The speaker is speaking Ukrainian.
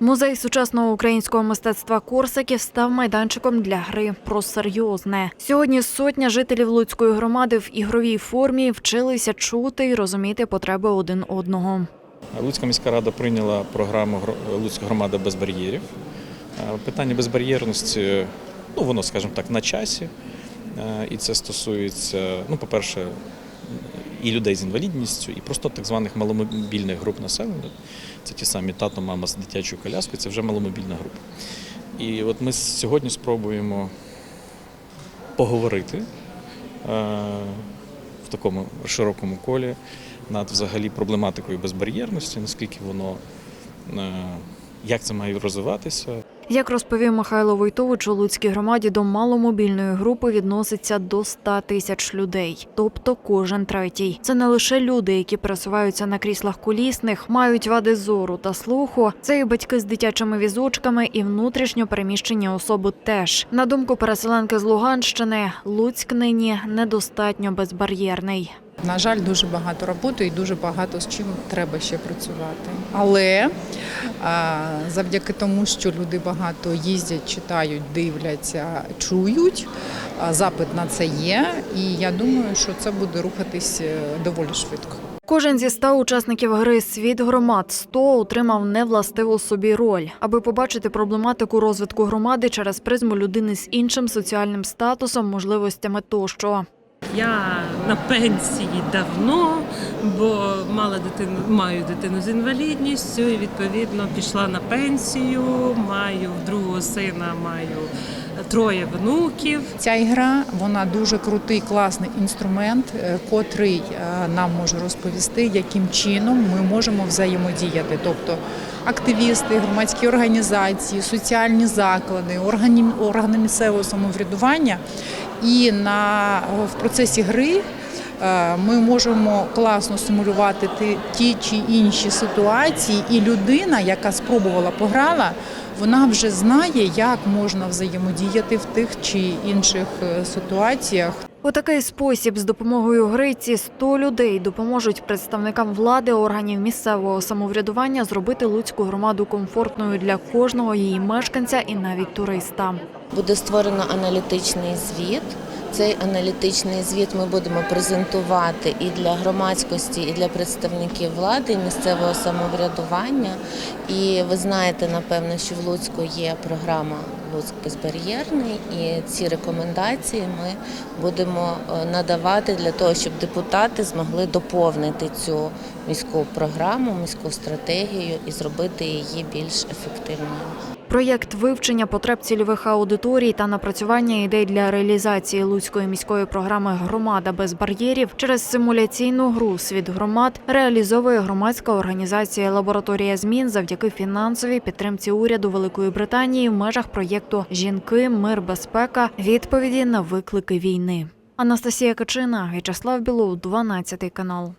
Музей сучасного українського мистецтва Корсаків став майданчиком для гри про серйозне. Сьогодні сотня жителів Луцької громади в ігровій формі вчилися чути і розуміти потреби один одного. Луцька міська рада прийняла програму «Гро- Луцька громада без бар'єрів. Питання безбар'єрності, ну воно, скажімо так, на часі. І це стосується, ну, по-перше, і людей з інвалідністю, і просто так званих маломобільних груп населення. Це ті самі тато, мама з дитячою коляскою, це вже маломобільна група. І от ми сьогодні спробуємо поговорити е, в такому широкому колі над взагалі проблематикою безбар'єрності, наскільки воно е, як це має розвиватися, Як розповів Михайло Войтович, у Луцькій громаді до маломобільної групи відноситься до 100 тисяч людей, тобто кожен третій. Це не лише люди, які пересуваються на кріслах колісних, мають вади зору та слуху. Це і батьки з дитячими візочками, і внутрішньо переміщені особи теж. На думку переселенки з Луганщини, Луцьк нині недостатньо безбар'єрний. На жаль, дуже багато роботи і дуже багато з чим треба ще працювати. Але завдяки тому, що люди багато їздять, читають, дивляться, чують, запит на це є. І я думаю, що це буде рухатись е, доволі швидко. Кожен зі ста учасників гри Світ громад 100 отримав невластиву собі роль, аби побачити проблематику розвитку громади через призму людини з іншим соціальним статусом, можливостями тощо. Я на пенсії давно, бо мала дитину, маю дитину з інвалідністю і відповідно пішла на пенсію. Маю другого сина, маю троє внуків. Ця ігра вона дуже крутий, класний інструмент, е, котрий е, нам може розповісти, яким чином ми можемо взаємодіяти. Тобто активісти, громадські організації, соціальні заклади, органи, органи місцевого самоврядування. І на в процесі гри е, ми можемо класно симулювати ті- ті чи інші ситуації, і людина, яка спробувала пограла, вона вже знає, як можна взаємодіяти в тих чи інших е, ситуаціях. У такий спосіб з допомогою гри ці 100 людей допоможуть представникам влади, органів місцевого самоврядування зробити Луцьку громаду комфортною для кожного її мешканця і навіть туриста. Буде створено аналітичний звіт. Цей аналітичний звіт ми будемо презентувати і для громадськості, і для представників влади, і місцевого самоврядування. І ви знаєте, напевно, що в Луцьку є програма Луцьк безбар'єрний, і ці рекомендації ми будемо е, надавати для того, щоб депутати змогли доповнити цю міську програму, міську стратегію і зробити її більш ефективною. Проєкт вивчення потреб цільових аудиторій та напрацювання ідей для реалізації Луцької міської програми Громада без бар'єрів через симуляційну гру Світ громад реалізовує громадська організація Лабораторія змін завдяки фінансовій підтримці уряду Великої Британії в межах проєкту Жінки, мир, безпека відповіді на виклики війни. Анастасія Качина, В'ячеслав Білов, 12 канал.